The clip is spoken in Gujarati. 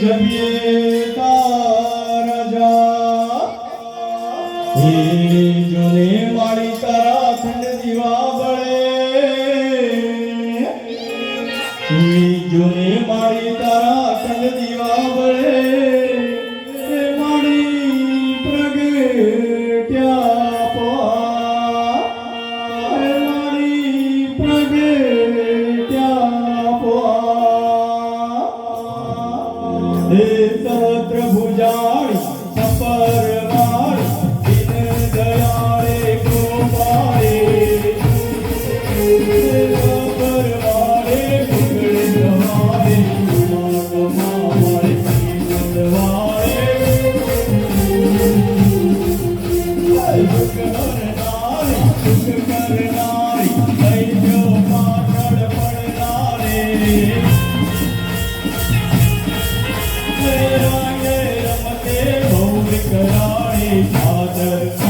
જપીએ તારા જોને મારી તારા ખંડ દીવા બળે જોને મારી તારા રમતે બહુ વિકરાળી ચાદર